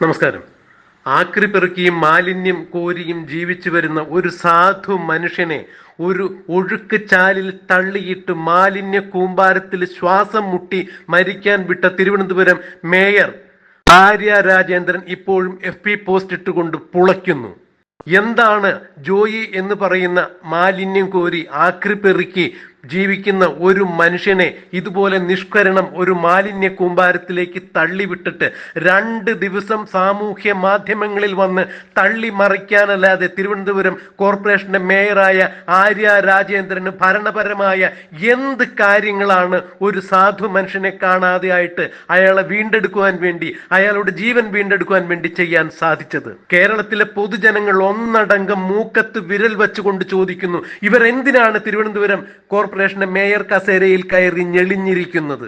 നമസ്കാരം. ആക്രി പെറുക്കിയും മാലിന്യം കോരിയും ജീവിച്ചു വരുന്ന ഒരു സാധു മനുഷ്യനെ ഒരു ഒഴുക്ക് ചാലിൽ തള്ളിയിട്ട് മാലിന്യ കൂമ്പാരത്തിൽ ശ്വാസം മുട്ടി മരിക്കാൻ വിട്ട തിരുവനന്തപുരം മേയർ ആര്യ രാജേന്ദ്രൻ ഇപ്പോഴും എഫ് പി പോസ്റ്റ് ഇട്ടുകൊണ്ട് പുളയ്ക്കുന്നു. എന്താണ് ജോയി എന്ന് പറയുന്ന മാലിന്യം കോരി ആക്രി പെറുക്കി ജീവിക്കുന്ന ഒരു മനുഷ്യനെ ഇതുപോലെ നിഷ്കരണം ഒരു മാലിന്യ കൂമ്പാരത്തിലേക്ക് തള്ളിവിട്ടിട്ട് രണ്ട് ദിവസം സാമൂഹ്യ മാധ്യമങ്ങളിൽ വന്ന് തള്ളി മറിക്കാനല്ലാതെ തിരുവനന്തപുരം കോർപ്പറേഷന്റെ മേയറായ ആര്യ രാജേന്ദ്രന് ഭരണപരമായ എന്ത് കാര്യങ്ങളാണ് ഒരു സാധു മനുഷ്യനെ കാണാതെ ആയിട്ട് അയാളെ വീണ്ടെടുക്കുവാൻ വേണ്ടി അയാളുടെ ജീവൻ വീണ്ടെടുക്കുവാൻ വേണ്ടി ചെയ്യാൻ സാധിച്ചത്? കേരളത്തിലെ പൊതുജനങ്ങൾ ഒന്നടങ്കം മൂക്കത്ത് വിരൽ വെച്ചുകൊണ്ട് ചോദിക്കുന്നു ഇവർ എന്തിനാണ് തിരുവനന്തപുരം കോർപ്പറേഷന്റെ മേയർ കസേരയിൽ കയറി ഞെളിഞ്ഞിരിക്കുന്നത്.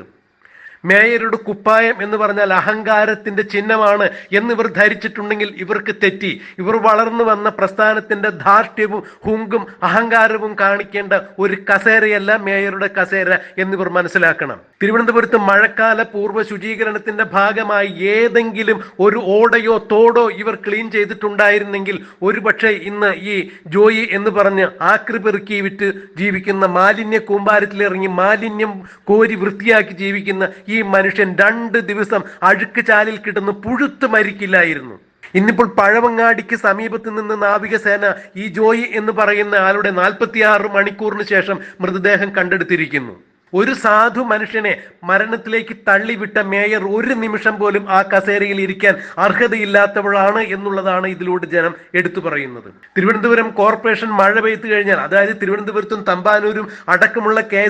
മേയറുടെ കുപ്പായം എന്ന് പറഞ്ഞാൽ അഹങ്കാരത്തിന്റെ ചിഹ്നമാണ് എന്ന് ഇവർ ധരിച്ചിട്ടുണ്ടെങ്കിൽ ഇവർക്ക് തെറ്റി. ഇവർ വളർന്നു വന്ന പ്രസ്ഥാനത്തിന്റെ ധാർഷ്ട്യവും ഹുങ്കും അഹങ്കാരവും കാണിക്കേണ്ട ഒരു കസേരയല്ല മേയറുടെ കസേര എന്നിവർ മനസ്സിലാക്കണം. തിരുവനന്തപുരത്ത് മഴക്കാല പൂർവ ശുചീകരണത്തിന്റെ ഭാഗമായി ഏതെങ്കിലും ഒരു ഓടയോ തോടോ ഇവർ ക്ലീൻ ചെയ്തിട്ടുണ്ടായിരുന്നെങ്കിൽ ഒരുപക്ഷെ ഇന്ന് ഈ ജോയി എന്ന് പറഞ്ഞ് ആക്രി പെറുക്കി വിറ്റ് ജീവിക്കുന്ന മാലിന്യ കൂമ്പാരത്തിലിറങ്ങി മാലിന്യം കോരി വൃത്തിയാക്കി ജീവിക്കുന്ന ഈ മനുഷ്യൻ രണ്ട് ദിവസം അഴുക്ക് ചാലിൽ കിടന്ന് പുഴുത്ത് മരിക്കില്ലായിരുന്നു. ഇന്നിപ്പോൾ പഴവങ്ങാടിക്ക് സമീപത്ത് നിന്ന് നാവികസേന ഈ ജോയി എന്ന് പറയുന്ന ആളുടെ നാൽപ്പത്തിയാറ് മണിക്കൂറിന് ശേഷം മൃതദേഹം കണ്ടെടുത്തിരിക്കുന്നു. ഒരു സാധു മനുഷ്യനെ മരണത്തിലേക്ക് തള്ളിവിട്ട മേയർ ഒരു നിമിഷം പോലും ആ കസേരയിൽ ഇരിക്കാൻ അർഹതയില്ലാത്തവളാണ് എന്നുള്ളതാണ് ഇതിലൂടെ ജനം എടുത്തു പറയുന്നത്. തിരുവനന്തപുരം കോർപ്പറേഷൻ മഴ പെയ്തു കഴിഞ്ഞാൽ അതായത് തിരുവനന്തപുരത്തും തമ്പാനൂരും അടക്കമുള്ള കെ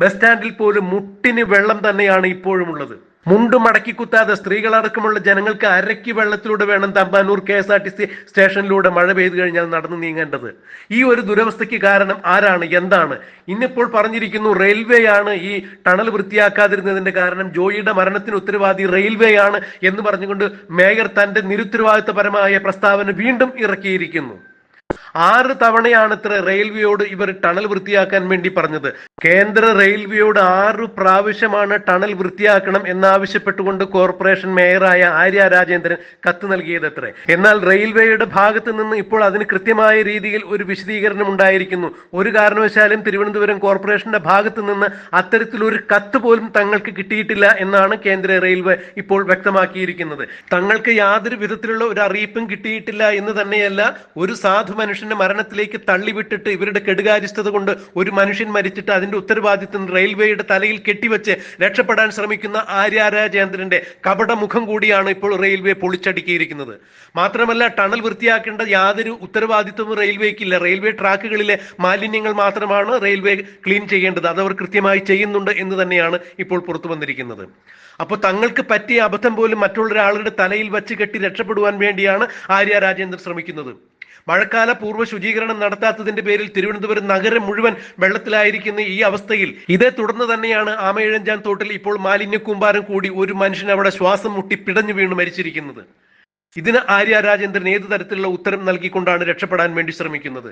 ബസ് സ്റ്റാൻഡിൽ പോലും മുട്ടിന് വെള്ളം തന്നെയാണ് ഇപ്പോഴും ഉള്ളത്. മുണ്ട് മടക്കി കുത്താതെ സ്ത്രീകളടക്കമുള്ള ജനങ്ങൾക്ക് അരക്കി വെള്ളത്തിലൂടെ വേണം Thampanoor K S R T C സ്റ്റേഷനിലൂടെ മഴ പെയ്തു കഴിഞ്ഞാൽ നടന്നു നീങ്ങേണ്ടത്. ഈ ഒരു ദുരവസ്ഥയ്ക്ക് കാരണം ആരാണ്? എന്താണ്? ഇന്നിപ്പോൾ പറഞ്ഞിരിക്കുന്നു റെയിൽവേ ആണ് ഈ ടണൽ വൃത്തിയാക്കാതിരുന്നതിന്റെ കാരണം. ജോയിയുടെ മരണത്തിന് ഉത്തരവാദി റെയിൽവേ ആണ് എന്ന് പറഞ്ഞുകൊണ്ട് മേയർ തന്റെ നിരുത്തരവാദിത്തപരമായ പ്രസ്താവന വീണ്ടും ഇറക്കിയിരിക്കുന്നു. ആറ് തവണയാണ് ഇത്ര റെയിൽവേയോട് ഇവർ ടണൽ വൃത്തിയാക്കാൻ വേണ്ടി പറഞ്ഞത്. കേന്ദ്ര റെയിൽവേയോട് ആറു പ്രാവശ്യമാണ് ടണൽ വൃത്തിയാക്കണം എന്നാവശ്യപ്പെട്ടുകൊണ്ട് കോർപ്പറേഷൻ മേയറായ ആര്യ രാജേന്ദ്രൻ കത്ത് നൽകിയത് എന്നാൽ റെയിൽവേയുടെ ഭാഗത്ത് നിന്ന് ഇപ്പോൾ അതിന് കൃത്യമായ രീതിയിൽ ഒരു വിശദീകരണം ഉണ്ടായിരിക്കുന്നു. ഒരു കാരണവശാലും തിരുവനന്തപുരം കോർപ്പറേഷന്റെ ഭാഗത്ത് നിന്ന് അത്തരത്തിലൊരു കത്ത് പോലും തങ്ങൾക്ക് കിട്ടിയിട്ടില്ല എന്നാണ് കേന്ദ്ര റെയിൽവേ ഇപ്പോൾ വ്യക്തമാക്കിയിരിക്കുന്നത്. തങ്ങൾക്ക് യാതൊരു വിധത്തിലുള്ള ഒരു അറിയിപ്പും കിട്ടിയിട്ടില്ല എന്ന് തന്നെയല്ല ഒരു സാധു മനുഷ്യന്റെ മരണത്തിലേക്ക് തള്ളിവിട്ടിട്ട് ഇവരുടെ കെടുകാര്യസ്ഥത കൊണ്ട് ഒരു മനുഷ്യൻ മരിച്ചിട്ട് അതിന്റെ ഉത്തരവാദിത്വം റെയിൽവേയുടെ തലയിൽ കെട്ടിവെച്ച് രക്ഷപ്പെടാൻ ശ്രമിക്കുന്ന ആര്യാരാജേന്ദ്രന്റെ കപട മുഖം കൂടിയാണ് ഇപ്പോൾ റെയിൽവേ പൊളിച്ചടുക്കിയിരിക്കുന്നത്. മാത്രമല്ല ടണൽ വൃത്തിയാക്കേണ്ട യാതൊരു ഉത്തരവാദിത്വവും റെയിൽവേക്കില്ല. റെയിൽവേ ട്രാക്കുകളിലെ മാലിന്യങ്ങൾ മാത്രമാണ് റെയിൽവേ ക്ലീൻ ചെയ്യേണ്ടത്. അതവർ കൃത്യമായി ചെയ്യുന്നുണ്ട് എന്ന് തന്നെയാണ് ഇപ്പോൾ പുറത്തു വന്നിരിക്കുന്നത്. അപ്പോൾ തങ്ങൾക്ക് പറ്റിയ അബദ്ധം പോലും മറ്റുള്ള ഒരാളുടെ തലയിൽ വെച്ച് കെട്ടി രക്ഷപ്പെടുവാൻ വേണ്ടിയാണ് ആര്യ രാജേന്ദ്രൻ ശ്രമിക്കുന്നത്. മഴക്കാല പൂർവ ശുചീകരണം നടത്താത്തതിന്റെ പേരിൽ തിരുവനന്തപുരം നഗരം മുഴുവൻ വെള്ളത്തിലായിരിക്കുന്ന ഈ അവസ്ഥയിൽ ഇതേ തുടർന്ന് തന്നെയാണ് ആമയിഴഞ്ചാൻ തോട്ടിൽ ഇപ്പോൾ മാലിന്യ കൂമ്പാരം കൂടി ഒരു മനുഷ്യൻ അവിടെ ശ്വാസം മുട്ടി പിടഞ്ഞു വീണ് മരിച്ചിരിക്കുന്നത്. ഇതിന് ആര്യ രാജേന്ദ്രൻ ഏത് തരത്തിലുള്ള ഉത്തരം നൽകിക്കൊണ്ടാണ് രക്ഷപ്പെടാൻ വേണ്ടി ശ്രമിക്കുന്നത്?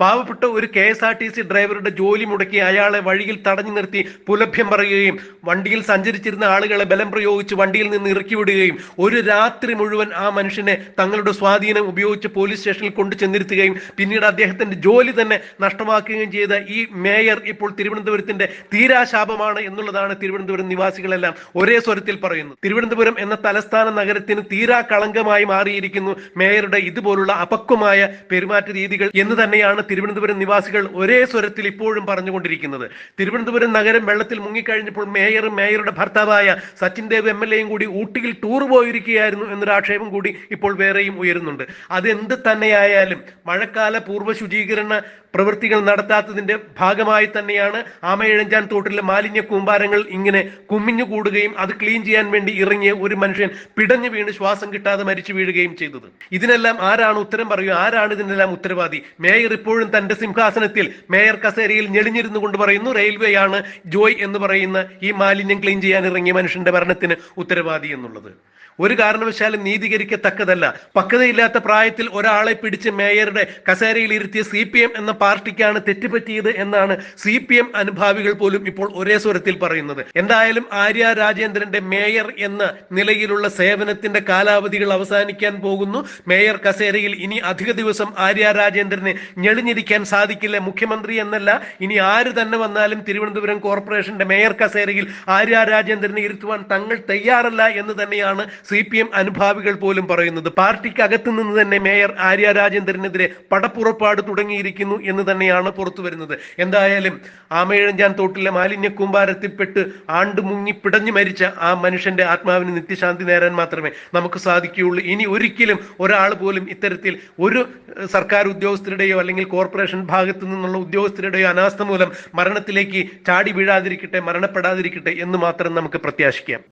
പാവപ്പെട്ട ഒരു K S R T C ഡ്രൈവറുടെ ജോലി മുടക്കി അയാളെ വഴിയിൽ തടഞ്ഞു നിർത്തി പുലഭ്യം പറയുകയും വണ്ടിയിൽ സഞ്ചരിച്ചിരുന്ന ആളുകളെ ബലം പ്രയോഗിച്ച് വണ്ടിയിൽ നിന്ന് ഇറക്കി വിടുകയും ഒരു രാത്രി മുഴുവൻ ആ മനുഷ്യനെ തങ്ങളുടെ സ്വാധീനം ഉപയോഗിച്ച് പോലീസ് സ്റ്റേഷനിൽ കൊണ്ടു ചെന്നിരുത്തുകയും പിന്നീട് അദ്ദേഹത്തിന്റെ ജോലി തന്നെ നഷ്ടമാക്കുകയും ചെയ്ത ഈ മേയർ ഇപ്പോൾ തിരുവനന്തപുരത്തിന്റെ തീരാശാപമാണ് എന്നുള്ളതാണ് തിരുവനന്തപുരം നിവാസികളെല്ലാം ഒരേ സ്വരത്തിൽ പറയുന്നു തിരുവനന്തപുരം എന്ന തലസ്ഥാന നഗരത്തിന് തീരാ കളങ്കമായി മാറിയിരിക്കുന്നു മേയറുടെ ഇതുപോലുള്ള അപക്വമായ പെരുമാറ്റ രീതികൾ എന്ന് തന്നെയാണ് തിരുവനന്തപുരം നിവാസികൾ ഒരേ സ്വരത്തിൽ ഇപ്പോഴും പറഞ്ഞുകൊണ്ടിരിക്കുന്നത്. തിരുവനന്തപുരം നഗരം വെള്ളത്തിൽ മുങ്ങിക്കഴിഞ്ഞപ്പോൾ മേയറും മേയറുടെ ഭർത്താവായ സച്ചിൻ ദേവ് എം എൽ എയും കൂടി ഊട്ടിയിൽ ടൂർ പോയിരിക്കുകയായിരുന്നു എന്നൊരു ആക്ഷേപം കൂടി ഇപ്പോൾ വേറെയും ഉയരുന്നുണ്ട്. അതെന്ത് തന്നെയായാലും മഴക്കാല പൂർവ ശുചീകരണ പ്രവൃത്തികൾ നടത്താത്തതിന്റെ ഭാഗമായി തന്നെയാണ് ആമയിഴഞ്ചാൻ തോട്ടിലെ മാലിന്യ കൂമ്പാരങ്ങൾ ഇങ്ങനെ കുമിഞ്ഞു കൂടുകയും അത് ക്ലീൻ ചെയ്യാൻ വേണ്ടി ഇറങ്ങിയ ഒരു മനുഷ്യൻ പിടഞ്ഞു വീണ് ശ്വാസം കിട്ടാതെ മരിച്ചു വീഴുകയും ചെയ്തത്. ഇതിനെല്ലാം ആരാണ് ഉത്തരം പറയുക? ആരാണ് ഇതിനെല്ലാം ഉത്തരവാദി? മേയർ ഇപ്പോഴും തന്റെ സിംഹാസനത്തിൽ മേയർ കസേരയിൽ ഞെളിഞ്ഞിരുന്നു കൊണ്ട് പറയുന്നു റെയിൽവേയാണ് ജോയ് എന്ന് പറയുന്ന ഈ മാലിന്യം ക്ലീൻ ചെയ്യാൻ ഇറങ്ങിയ മനുഷ്യന്റെ ഭരണത്തിന് ഉത്തരവാദി എന്നുള്ളത്. ഒരു കാരണവശാലും നീതീകരിക്കത്തക്കതല്ല. പക്വതയില്ലാത്ത പ്രായത്തിൽ ഒരാളെ പിടിച്ച് മേയറുടെ കസേരയിൽ ഇരുത്തിയ സി പി എം എന്ന പാർട്ടിക്കാണ് തെറ്റുപറ്റിയത് എന്നാണ് സി പി എം അനുഭാവികൾ പോലും ഇപ്പോൾ ഒരേ സ്വരത്തിൽ പറയുന്നത്. എന്തായാലും ആര്യ രാജേന്ദ്രന്റെ മേയർ എന്ന നിലയിലുള്ള സേവനത്തിന്റെ കാലാവധികൾ അവസാനിക്കാൻ പോകുന്നു. മേയർ കസേരയിൽ ഇനി അധിക ദിവസം ആര്യ രാജേന്ദ്രന് ഞെളിഞ്ഞിരിക്കാൻ സാധിക്കില്ല. മുഖ്യമന്ത്രി എന്നല്ല ഇനി ആര് തന്നെ വന്നാലും തിരുവനന്തപുരം കോർപ്പറേഷന്റെ മേയർ കസേരയിൽ ആര്യ രാജേന്ദ്രനെ ഇരുത്തുവാൻ തങ്ങൾ തയ്യാറല്ല എന്ന് തന്നെയാണ് സി പി എം അനുഭാവികൾ പോലും പറയുന്നത്. പാർട്ടിക്ക് അകത്തു നിന്ന് തന്നെ മേയർ ആര്യ രാജേന്ദ്രനെതിരെ പടപ്പുറപ്പാട് തുടങ്ങിയിരിക്കുന്നു എന്ന് തന്നെയാണ് പുറത്തു വരുന്നത്. എന്തായാലും ആമയഴഞ്ചാൻ തോട്ടിലെ മാലിന്യ കൂമ്പാരത്തിൽപ്പെട്ട് ആണ്ട് മുങ്ങി പിടഞ്ഞു മരിച്ച ആ മനുഷ്യന്റെ ആത്മാവിന് നിത്യശാന്തി നേരാൻ മാത്രമേ നമുക്ക് സാധിക്കുകയുള്ളൂ. ഇനി ഒരിക്കലും ഒരാൾ പോലും ഇത്തരത്തിൽ ഒരു സർക്കാർ ഉദ്യോഗസ്ഥരുടെയോ അല്ലെങ്കിൽ കോർപ്പറേഷൻ ഭാഗത്തു നിന്നുള്ള ഉദ്യോഗസ്ഥരുടെയോ അനാസ്ഥ മൂലം മരണത്തിലേക്ക് ചാടി വീഴാതിരിക്കട്ടെ മരണപ്പെടാതിരിക്കട്ടെ എന്ന് മാത്രം നമുക്ക് പ്രത്യാശിക്കാം.